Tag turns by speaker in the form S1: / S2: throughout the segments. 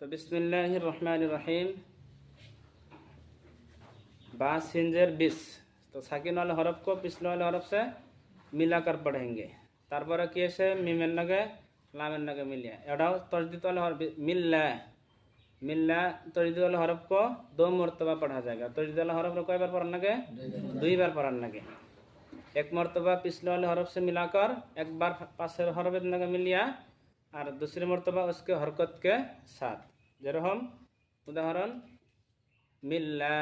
S1: तो बिस्मिल्लाह रहमान रहीम बा सिंजर बिस तो साकिन वाले हरफ को पिछले वाले हरफ से मिलाकर पढ़ेंगे তারপরে কি আছে মিমের নাগে লামের নাগে মিলিয়ে এটাও তসদিত वाले हरफ मिल्ला मिल्ला तजदीद वाले हरफ को दो मरतबा पढ़ा जाएगा तजदीद वाले हरफ को कई बार पढ़ने लगे दुई बार पढ़ने लगे एक मरतबा पिछले वाले हरफ से मिलाकर एक बार पासेर हरफ लगे मिलिया और दूसरी मरतबा उसके हरकत के साथ যেরকম উদাহরণ মিল্লা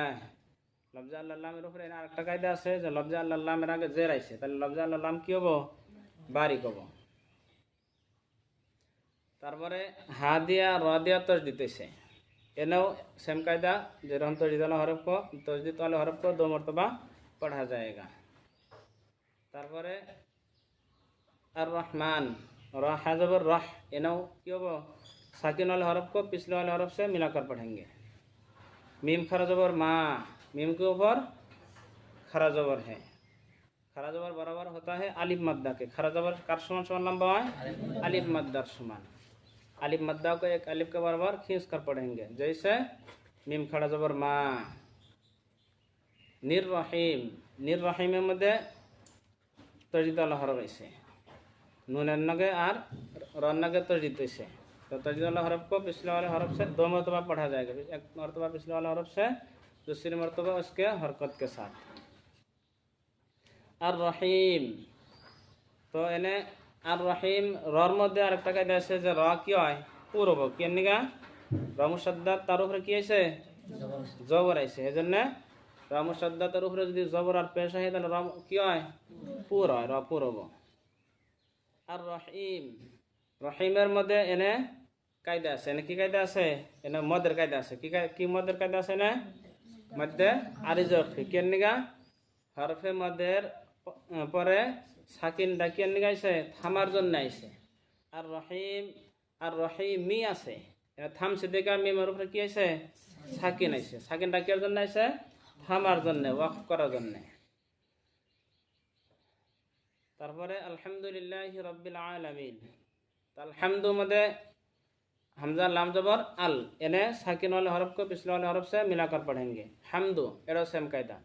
S1: লবজা আল্লাহর উপরে আরেকটা কায়দা আছে যে লবজা আল্লাহর আগে জের আইছে তাহলে লবজা আল্লাহ কি হবো বারিক হবো তারপরে হা দিয়া র দিয়া তস দিতেছে এনেও সেম কায়দা যেরকম তসজিদ আল্লাহ হরফ কো তসজিদ আল্লাহ হরফ কো দো মরতবা পড়া যায়গা তারপরে আর রহমান रा है ज़बर रह एना क्यों वो? साकिन वाले हरफ को पिछले वाले हरफ से मिलाकर पढ़ेंगे। मीम खरा ज़बर, माँ, मीम के ऊपर खरा ज़बर है। खरा ज़बर बराबर होता है अलिफ मद्दा के। खरा ज़बर कार समान समान लंबा है? अलिफ मद्दार समान। अलिफ मद्दा को एक अलिफ के बराबर खींच कर पढ़ेंगे। जैसे, मीम खरा ज़बर, माँ। निर्रहीम निर्रहीम मध्य तजिद हरफ ऐसे আছে নুনের नगे আর रन नगे तजिद से तो तजिद वाला हरफ को पिछले वाले हरफ से दो मरतबा पढ़ा जाएगा एक मरतबा पिछले वाले हरफ से दूसरी मरतबा उसके हरकत के साथ আর রহিম তো এনে আর রহিম রর মধ্যে আরেকটা কায়দা আছে যে র কি হয় পুরব কি নিগা রমুসাদ্দার তার উপরে কি আছে জবর আইছে এই জন্য রমুসাদ্দাতের উপরে যদি জবর আর পেশ হয় তাহলে রম কি হয় পুর হয় র পুরব আর রহিম রহিমের মধ্যে এনে কায়দা আছে। এনে কি কায়দা আছে? এনে মদের কায়দা আছে। কি কি মদের কায়দা আছে না মধ্যে আরিজক। কেন নিগা? হরফে মদের পরে সাকিন ডাকিয়ার নিগা আইছে? থামার জন্য আইছে। আর রহিম আর রহিমি আছে। এনে থামছে দেখা মিমের উপরে কি আছে সাকিন আইছে। সাকিন ডাকিয়ার জন্য আইছে? থামার জন্য, ওয়াকফ করার জন্যে। তারপরে আলহামদুলিল্লাহ রব্বিল আলহামদু हमजा लाम अल इन्हें साकिन वाले हरफ को पिछले वाले हरफ से मिलाकर पढ़ेंगे हमदो एरो सेम कायदा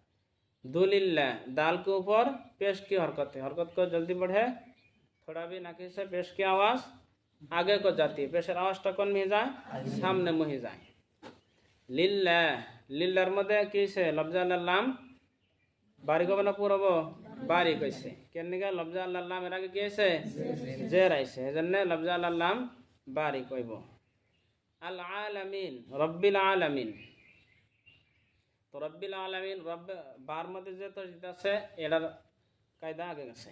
S1: दुलिल्ला दाल के ऊपर पेश की हरकत है हरकत को जल्दी बढ़े थोड़ा भी नाकी से पेश की आवाज़ आगे को जाती पेशर आवाज़ कौन में जाए सामने मुहि जाए लिल्ला लिल्लर मध्य किस है लफ्जा लाम बारिको बना पूरा वो বারিক হয়েছে কেন নিগা লবজা আল্লাহ লাম এর আগে কি হয়েছে জের আইছে এজন্য লবজা আল্লাহ লাম বারিক হইব আল আলামিন রব্বিল আলামিন তো রব্বিল আলামিন রব্ব বার মধ্যে যে তসজিদ আছে এটার কায়দা আগে গেছে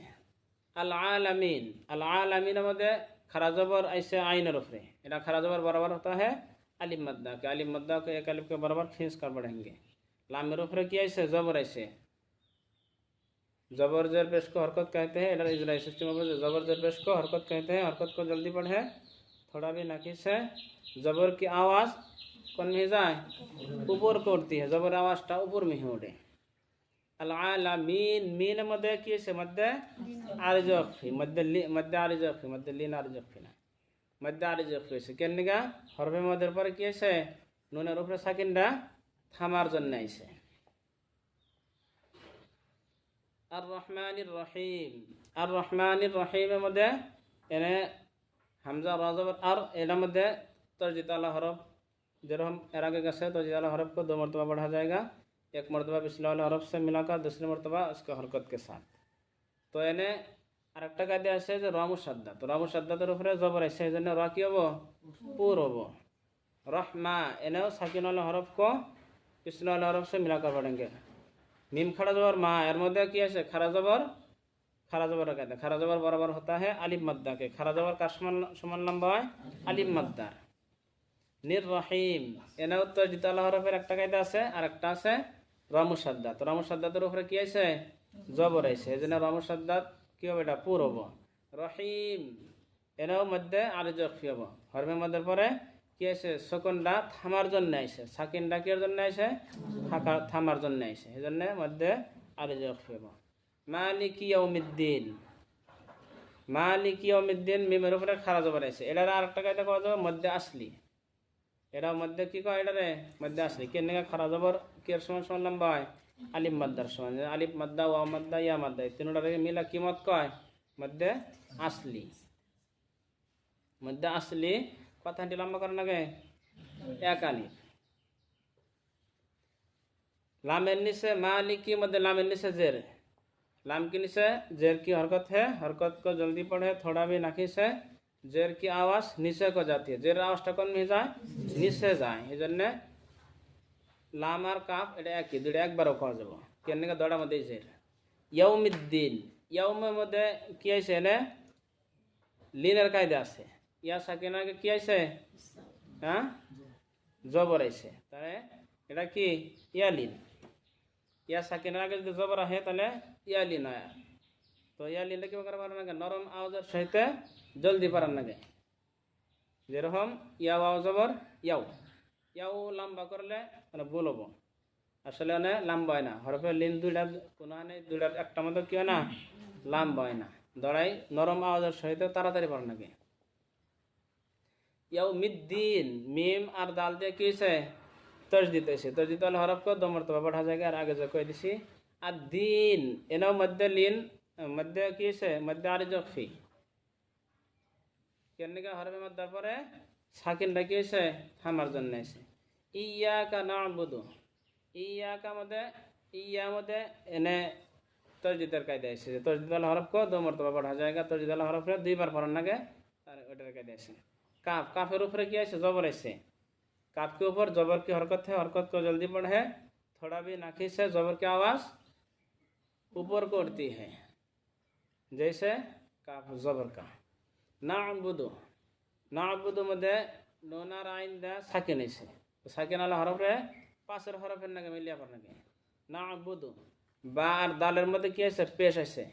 S1: আল আলামিন আল আলামিনের মধ্যে খারা জবর আইসে আইনের উপরে এটা খারা জবর बराबर होता है अलिफ मद्दा के अलिफ मद्दा को एक अलिफ के बराबर खींच कर बढ़ेंगे लामेर ऊपर की ऐसे जबर ऐसे ज़बर जर पेश को हरकत कहते हैं इधर इजरा सिस्टम ऑफ़ ज़बर जर पेश को हरकत कहते हैं, हरकत को जल्दी पढ़े, थोड़ा भी नाकिस है, ज़बर की आवाज़, कौन में जाए? ऊपर को उठती है, ज़बर आवाज़ टा ऊपर में ही उड़े। अलामीन मीन मध्य की से मध्य आरजफी मध्य मध्य आरजफी मध्य लीन आरजफी ना। मध्य आरजफी से কেন গা হরবে पर পরে কি नून নুনের উপরে সাকিনটা जन्ना से। আর রহমানির রহিম আর রহমানির রহিমের মধ্যে এনে হামজা রাজব আর এটার মধ্যে তরজিত আল্লাহ হরফ যেরকম এর আগে গেছে तर्जित वाला हरफ को दो मरतबा बढ़ा जाएगा एक मरतबा पिछले वाले हरफ से मिलाकर दूसरी मरतबा उसके हरकत के साथ তো এনে আরেকটা কায়দা আছে যে রমু সাদ্দা তো রমু সাদ্দাতের উপরে জবর আছে এই জন্য র কি হবো পুর হবো রহমা এনেও সাকিন वाला हरफ को पिछले वाले हरफ से मिलाकर पढ़ेंगे মিম খাড়া জবর, মা, এর মধ্যে কি আছে? খারা জবর? খারা জবর কায়দা। খারা জবর বরাবর হতা है আলিফ মদ্দাকে। খারা জবর কার সমান সমান লম্বা হয়? আলিফ মদ্দার নির রহিম। এনেও তো জিতাল হরফের একটা কায়দা আছে আর একটা আছে রমু সাদ্দাত। রমু সাদ্দাতের উপরে কি আছে জবর আছে এই জন্য রমু সাদ্দাত কি হবে এটা? পুর হব রহিম। এনেও মধ্যে আলু জখি হব? হরমের মধ্যে পরে কি আছে? সকনটা থামার জন্য আইছে। সাকিনটা কির জন্য আইছে? থাকা থামার জন্য আইছে। এই জন্য মধ্যে জখি হব মালিক ইয়াউমিদ্দিন। মালিক ইয়াউমিদ্দিন মিমের উপরে খারাজ জবর আছে এটার আরেকটা কায়দা করা যাবে, মধ্যে আসলি। এটা মধ্যে কি কয় এটা রে মধ্যে আসলে। কেন খারা যাবার কি এর সমান সমান লম্বা হয়? আলিফ মাদ্দার সমান। আলিফ মাদ্দা, ওয়া মাদ্দা, ইয়া মাদ্দা। এই তিনটা মিলা কি মত কয়? মধ্যে আসলি। মধ্যে আসলি কত হাঁটি লম্বা করেন আগে। এক আলিফ লামের নিচে মা की मध्य लामेर निचे जेर लाम के नीचे जेर की हरकत है हरकत को जल्दी पढ़े थोड़ा भी नाखी से जेर की आवाज नीचे को जाती है जेर কোন নিচে যায়? নিচে যায়। এজন্য লাম আর কাফ এটা একই দুটো একবারও খাওয়া যাব। কেন কা দড়া মধ্যে জের। ইয়াউমিদ্দিন। ইয়াউমের মধ্যে কি আছে এনে? লিনের কায়দা আছে। ইয়া সাকিনাকে কি আছে হ্যাঁ? জবর আইছে তাহলে এটা কি? ইয়ালিন। ইয়া সাকিনের আগে যদি জবর আহে তাহলে ইয়ালিন আয়া তো ইয়ালিনটা কি করে পারার নাগে নরম আওয়াজের সহিতে জলদি পারার নাগে যেরকম ইয়াও আওয়াজ ইয়াও। ইয়াও লম্বা করলে মানে বলব আসলে মানে লম্বা হয় না। হরফে লিন দুইটা কোনো নেই, দুইটার একটা মতো কি হয় না? লম্বা হয় না। দড়াই নরম আওয়াজের সহিত তাড়াতাড়ি পারার নাগে ইয়াও মিদ্দিন মিম আর দাল দিয়ে কি হয়েছে তসদিত হয়েছে তসদিত হলে হরফ কো দমর তো পড়া যায় আর আগে যে কই দিছি আর দিন এনাও মধ্যে লিন মধ্যে কি হয়েছে মধ্যে আর জফি কেনকে হরফে মধ্যার পরে সাকিন ডাকি হয়েছে থামার জন্য এসে ইয়া কা না বুধু ইয়া কা মধ্যে ইয়া মধ্যে এনে তসদিতের কায়দা এসেছে তসদিত হলে হরফ কো দমর তো পড়া যায় তসদিত হলে হরফে দুইবার পড়ার নাগে আর काफ काफेर ऊपर क्या, ऐसे जबर ऐसे। काफ के ऊपर, जबर की हरकत है, हरकत को जल्दी बढ़ है थोड़ा भी नाखिस है, जबर की आवाज़ ऊपर को उड़ती है। जैसे काफ, जबर का। नाबुदो नाबुदो मध्य नोनार आइन दा साकिन ऐसे। तो साकिन वाला हरफ है पास हरफ है ना मिलिया पर ना नाबुदो, बार और मध्य क्या ऐसे, पेश ऐसे।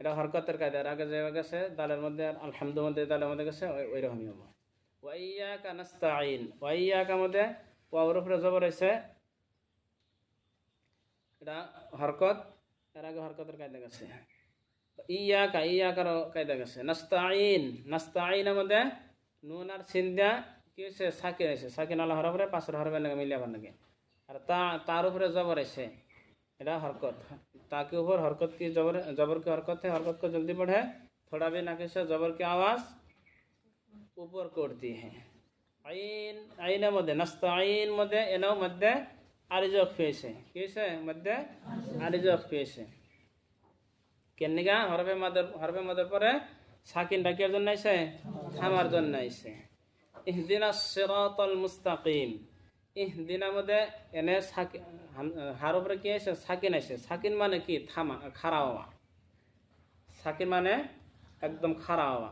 S1: এটা হরকতের কায়দা। আগে যে গেছে, দালের মধ্যে আর আলহামদু মধ্যে দালের মধ্যে গেছে, ওই রকমই হব। ওয়াইয়া কানাস্তাইন ওয়াইয়া কা মধ্যে ওয়াউর উপরে জবর হয়েছে এটা হরকত, এর আগে হরকতের কায়দা গেছে। ইয়া কা ইয়া কারও কায়দা গেছে। নাস্তা নাস্তাইনের মধ্যে নুন আর সিন্দা কি হয়েছে সাকিন হয়েছে সাকিন আল্লাহ হরফরে পাশের হরফের লাগে মিলিয়াবার লাগে আর তা তার উপরে জবর হয়েছে এটা হরকত। ताके ऊपर हरकत की जबर जबर की हरकत है हरकत को जल्दी बढ़े थोड़ा भी नाके से जबर की आवाज़ ऊपर को उठती है आइन आइन मध्य नस्ताइन मध्य एनो मध्य आरिजक फेसे कैसे मध्य आरिजक फेसे কেনিকা হরফে মাদের হরফে মাদের পরে সাকিন ডাকিয়ার জন্য আইসে থামার জন্য আইসে ইহদিনা সিরাতাল মুস্তাকিম ইহদিনা মধ্যে এনে সাকিন হার উপরে কি আছে? সাকিন আছে। সাকিন মানে কি? থামা খাড়া হওয়া সাকিন মানে একদম খাড়া হওয়া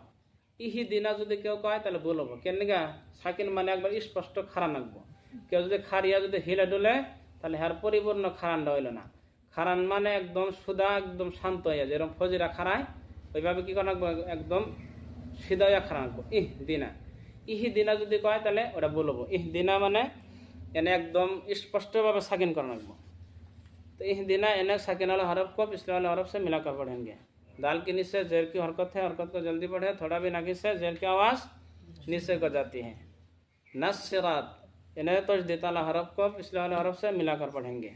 S1: ইহি দিনা যদি কেউ কয়, তাহলে বলব কেনগা সাকিন মানে একবার স্পষ্ট খাড়া নাকবো কেউ যদি খারিয়া যদি হিলে ডুলে তাহলে হার পরিপূর্ণ খারানটা হইল না খারান মানে একদম সুদা, একদম শান্ত হইয়া যেরকম ফজিরা খারায় ওইভাবে কি করা একদম সিধা হইয়া খারা রাখব ইহ দিনা। ইহি দিনা যদি কয়, তাহলে ওটা বলব ইহ দিনা মানে এনে একদম স্পষ্টভাবে সাকিন করা রাখবো तो इस दिना एन साकिन वाले हरफ को पिछले वाले हरफ से मिलाकर पढ़ेंगे दाल के नीचे जेर की हरकत है हरकत को जल्दी पढ़े थोड़ा भी नाकी से जेर की आवाज़ नीचे को जाती है नसरात इन्हें तो देताला हरफ को पिछले वाले हरफ से मिलाकर पढ़ेंगे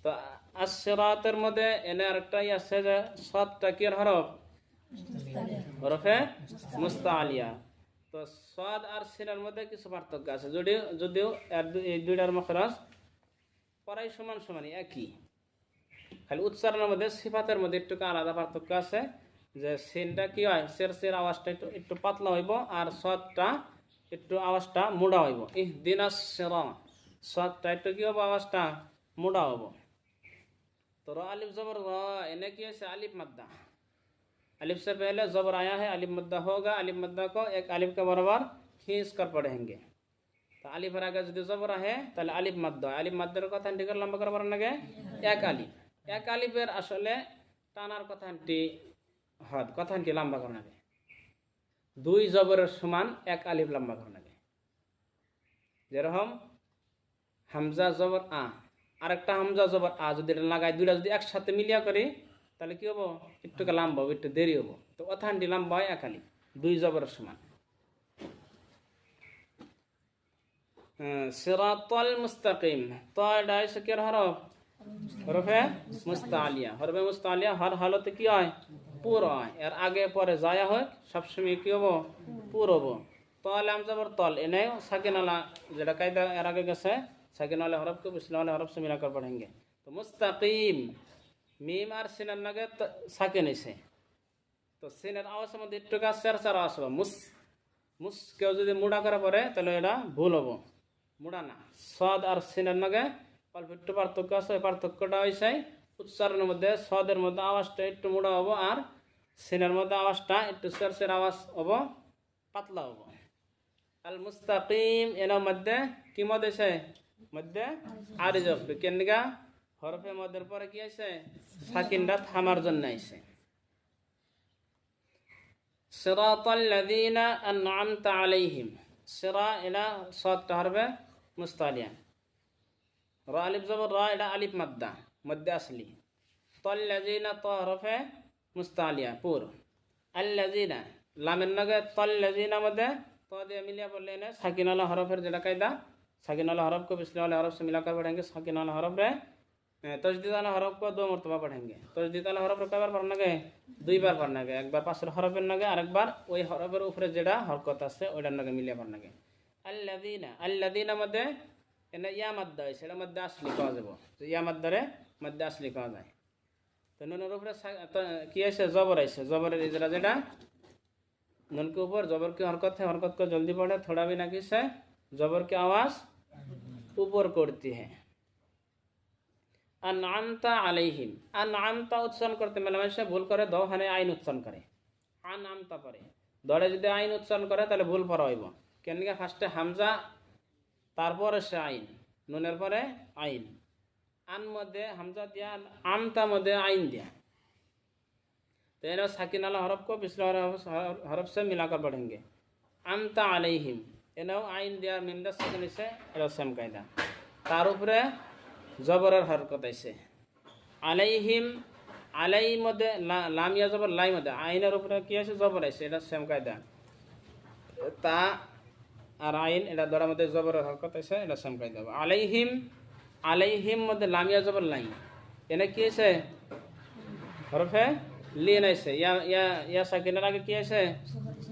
S1: तो আসরাতের মধ্যে এনে আরেকটা ই আছে যে সৎ টাকির হরফ হরফে মুস্তা আলিয়া তো সাদ আর সিনার মধ্যে কিছু পার্থক্য আছে। যদিও যদিও এই দুইটার মখরাজ পড়াই সমান সমানই, একই। খালি উচ্চারণের মধ্যে সিফাতের মধ্যে একটু আলাদা পার্থক্য আছে যে সিনটা কি হয়? সের সের আওয়াজটা একটু একটু পাতলা হইব আর সদটা একটু আওয়াজটা মোড়া হইব। ইহ দিনাস সের। সদটা একটু কি হব আওয়াজটা মোড়া হব তোর আলিফ জবর র, এনে কি হয়েছে আলিফ মাদ্দা। अलिफ से पहले जबर आया है अलिफ मद्दा होगा अलिफ मद्दा को एक अलिफ के बराबर खींच कर पढ़ेंगे तो अलिफ आगे যদি জবর আহে তাহলে আলিফ মাদ্দ হয় আলিফ মাদ্দের কথা ঠিক লম্বা করে পারেন নাকি এক আলিফ এক আলিফের আসলে টানার কথাটি হদ কথাটি লম্বা করে নাকি দুই জবরের সমান এক আলিফ লম্বা করে নাকি যেরকম হামজা জবর আ আরেকটা হামজা জবর আ যদি এটা লাগাই দুইটা যদি একসাথে মিলিয়া করি তাহলে কী হব? একটুকে লাম্বা হব, একটু দেরি হব। তো অথানটি লাম্বা হয় একালি, দুই জবরের সমান। হ্যাঁ, সিরাতল মুস্তাকিম। তয়টা হয়েছে কি হরফ? হরফে মুস্তালিয়া। হরফে মুস্তালিয়া, হর হালতে কি হয়? পুরো হয়। এর আগে পরে যায়া হোক, সবসময় কি হব? পুর হব। তল, আম আমজাবর তল। এনে সাকিনালা যেটা কায়দা এর আগে গেছে, সাকিনালা হরফকে বিসলামালা হরফ সে মিলাকর পড়েঙ্গে। তো মুস্তাকিম। মিম আর সিনের নাগে সাকে নিছে। তো সিনের আওয়াজ মধ্যে একটু কাজ চার চার আওয়াজ হব। মুস মুস কেউ যদি মুড়া করে পরে, তাহলে এটা ভুল হব। মুড়া না। সদ আর সিনের নাগে অল্প একটু পার্থক্য আছে, ওই পার্থক্যটা হয়েছে উচ্চারণের মধ্যে সদের মধ্যে আওয়াজটা একটু মোড়া হব আর সিনের মধ্যে আওয়াজটা একটু সেরসের আওয়াজ হব, পাতলা হব। আল মুস্তাকিম এনার মধ্যে কি মধ্যে সে মধ্যে আরিজ কেন হরফে মদের পরে কি আছে সাকিনটা থামার জন্য আছে সিরাতাল্লাযীনা আন'আমতা আলাইহিম। সিরা এলা সাতটা হরফে মুস্তালিয়া। রা আলিফ জবর, রা এটা আলিফ মাদ্দা, মধ্যে আসলি। তল্লাযীনা ত হরফে মুস্তালিয়া, পুর। আল্লাযীনা, লামের নগে তল্লাযীনা মধ্যে ত দিয়ে মিলিয়া পড়লে না সাকিনালা হরফের যেটা কায়দা, সাকিনালা হরফকে বিসমিল্লাহ হরফ সে মিলা করবে সাকিনালা হরফ রে तजदीद वाला हरफ को दो मरतबा पढ़ेंगे तजदीद वाला हरफ रे कई बार पढ़ना गे দুই বার পড়না গে একবার পাশের হরফের নাগে আরেকবার ওই হরফের উপরে যেটা হরকত আছে ওইটার নাগে মিলিয়ে পড়না গে আল্লাদিনা আল্লাদিনা মধ্যে এনে ইয়া মাদ্দা হয়েছে এটা মধ্যে আসলি পাওয়া যাব তো ইয়া মাদ্দারে মধ্যে আসলি পাওয়া যায় তো নুনের উপরে সা- তো কি আছে জবর আছে জবরের ইজরা যেটা নুন के ऊपर जबर की हरकत है हरकत को जल्दी पढ़े थोड़ा भी ना किस है जबर की आवाज ऊपर करती है আন আমতা আলাইহিম। আন আমতা উচ্চারণ করতে মেলামেশা ভুল করে দহানে আইন উচ্চারণ করে। আন আমতা পরে। দরে যদি আইন উচ্চারণ করে, তাহলে ভুল পড়া হইব। কেন ফার্স্টে হামজা, তারপরে সে আইন, নুনের পরে আইন। আন মধ্যে হামজা দিয়া আমতা মধ্যে আইন দিয়া। তো এর সাকিন আলা হরফ কো পিছলে হরফ সে মিলাকর পড়েঙ্গে। আমতা আলাইহিম। এনেও আইন দেওয়ার মিমদা সাকিন হচ্ছে এরও সেম কায়দা। তার উপরে জবরের হরকত আছে আলাইহিম, আলাই মধ্যে লা- লাম ইয়া জবর, লাই মধ্যে। আইনের উপরে কি আছে? জবর আছে, এটা সেম কায়দা। তা আর আইন, এটা ধরার মধ্যে জবরের হরকত আছে এটা সেম কায়দা। আলাইহিম আলাইহিম মধ্যে লামিয়া জবর, লাই। এনে কি আছে? হরফে লিন আছে। ইয়া ইয়া সাকিনের আগে কি আছে?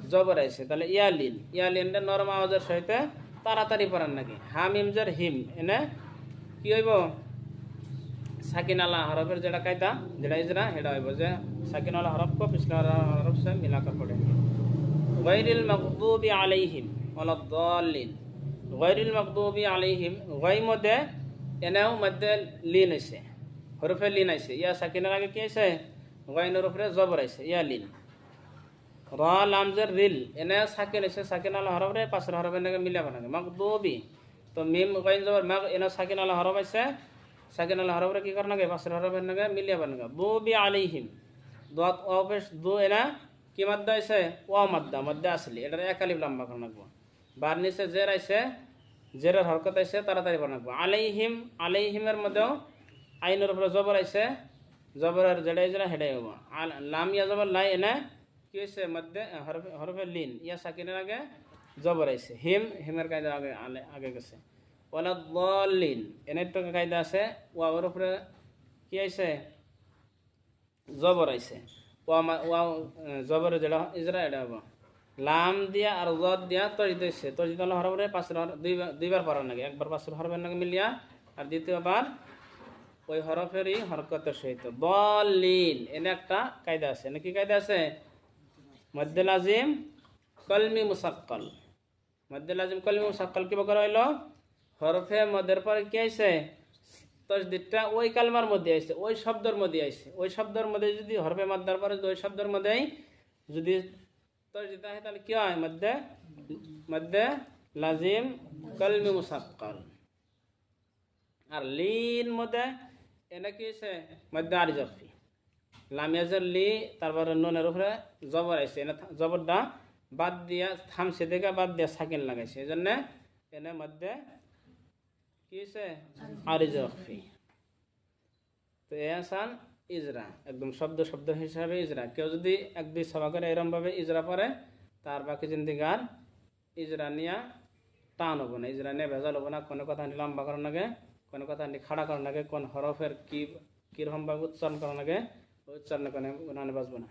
S1: জবর আছে। তাহলে ইয়া লিন। ইয়া লিনটা নরম আওয়াজের সহিতে তাড়াতাড়ি পড়ার নাকি। হাম ইমজার হিম, এনে কি হইব? সাকিনালা হরফের যেটা কায়দা, যেটা ইজরা, সেটা হইব যে সাকিনালা হরফ পিছলা হরফ সে মিলাকর পড়ে। গৈরিল মকদুবি আলাইহিম অলদ্দলিন গৈরিল মকদুবি আলাইহিম গৈ মধ্যে, এনেও মধ্যে লিন আছে। হরফে লিন আছে। ইয়া সাকিনার আগে কি আছে? গইনের উপরে জবর আছে। ইয়া লিন। র লামজের রিল এনে সাকিন আছে। সাকিন আল হরফ রে পাশের হরফ এনেকে মিলাব লাগে মকদুবি তো মিম গইন জবর মাগ এনে সাকিন আলা হরফ আছে সাকিন আলা হরফ রে কি করনা গে পাশের হরফের নাকি মিলিয়া বানাগে দুবি আলাইহিম দোয়াত অফিস দু এনা কি মাদ্দা আছে ও মাদ্দা মাদ্দা আসলি এটা এক আলিফ লম্বা করে রাখব বার নিচে জের আছে জেরের হরকত আছে তাড়াতাড়ি বানাবো আলাইহিম আলাইহিমের মধ্যেও আইনের উপরে জবর আছে জবরের যেটাই যেটা হেডাই হব আল লাম ইয়া জবর লাই এনে কি হয়েছে মধ্যে হরফে হরফে লিন ইয়া সাকিনের আগে জবর আছে হিম, হিমের কায়দা আগে, আলে- আগে গেছে। ওলা দলিন এনে একটা কায়দা আছে ওয়ার উপরে কি আছে জবর আইছে ওয়া মা- ওয়া জবর যেটা ইজরা, এটা হব। লাম দিয়া আর জদ দিয়া তরিত হয়েছে তরিত হলে হরফরে পাঁচের হর দুইবার দুইবার পড়ার নাকি একবার পাঁচের হরফের নাকি মিলিয়া, আর দ্বিতীয়বার ওই হরফেরই হরকতের সহিত। দলিন এনে একটা কায়দা আছে। নাকি কায়দা আছে? মধ্যে লাজিম, কলমি মুসাক্কল। মধ্যে লাজিম কলমি মুসাক্কল কি বকর হইল? হরফে মধ্যের পরে কি আইছে? তসদিদটা ওই কালমার মধ্যে আইছে, ওই শব্দের মধ্যে আইছে। ওই শব্দের মধ্যে যদি হরফে মাদ্দার পরে ওই শব্দের মধ্যেই যদি তসদিদ হয় তাহলে কি হয়? মধ্যে মধ্যে লাজিম কলমি মুসাক্কল আর লিন মধ্যে এনে কি হয়েছে মধ্যে আর জফি। লামিয়াজের লি, তারপরে নুনের উপরে জবর এনে থা- জবরটা বাদ দিয়া, থামছে, দেখে বাদ দিয়া সাকিন লাগাইছে। এই জন্যে এনে মধ্যে কি হয়েছে আর জফি তো এ আসান ইজরা, একদম শব্দ শব্দ হিসাবে ইজরা। কেউ যদি এক দুই সভা করে এরমভাবে ইজরা পরে তার বাকি জিন্দিগার ইজরা নিয়া টান হব না। ইজরা নে ভেজাল হব না। কোনো কথা নি লম্বা করার নাগে, কোনো কথা নি খাড়া করার নাগে, কোন হরফের কি কীরকম ভাবে উচ্চারণ করার নাগে উচ্চারণ করে বাজবো না।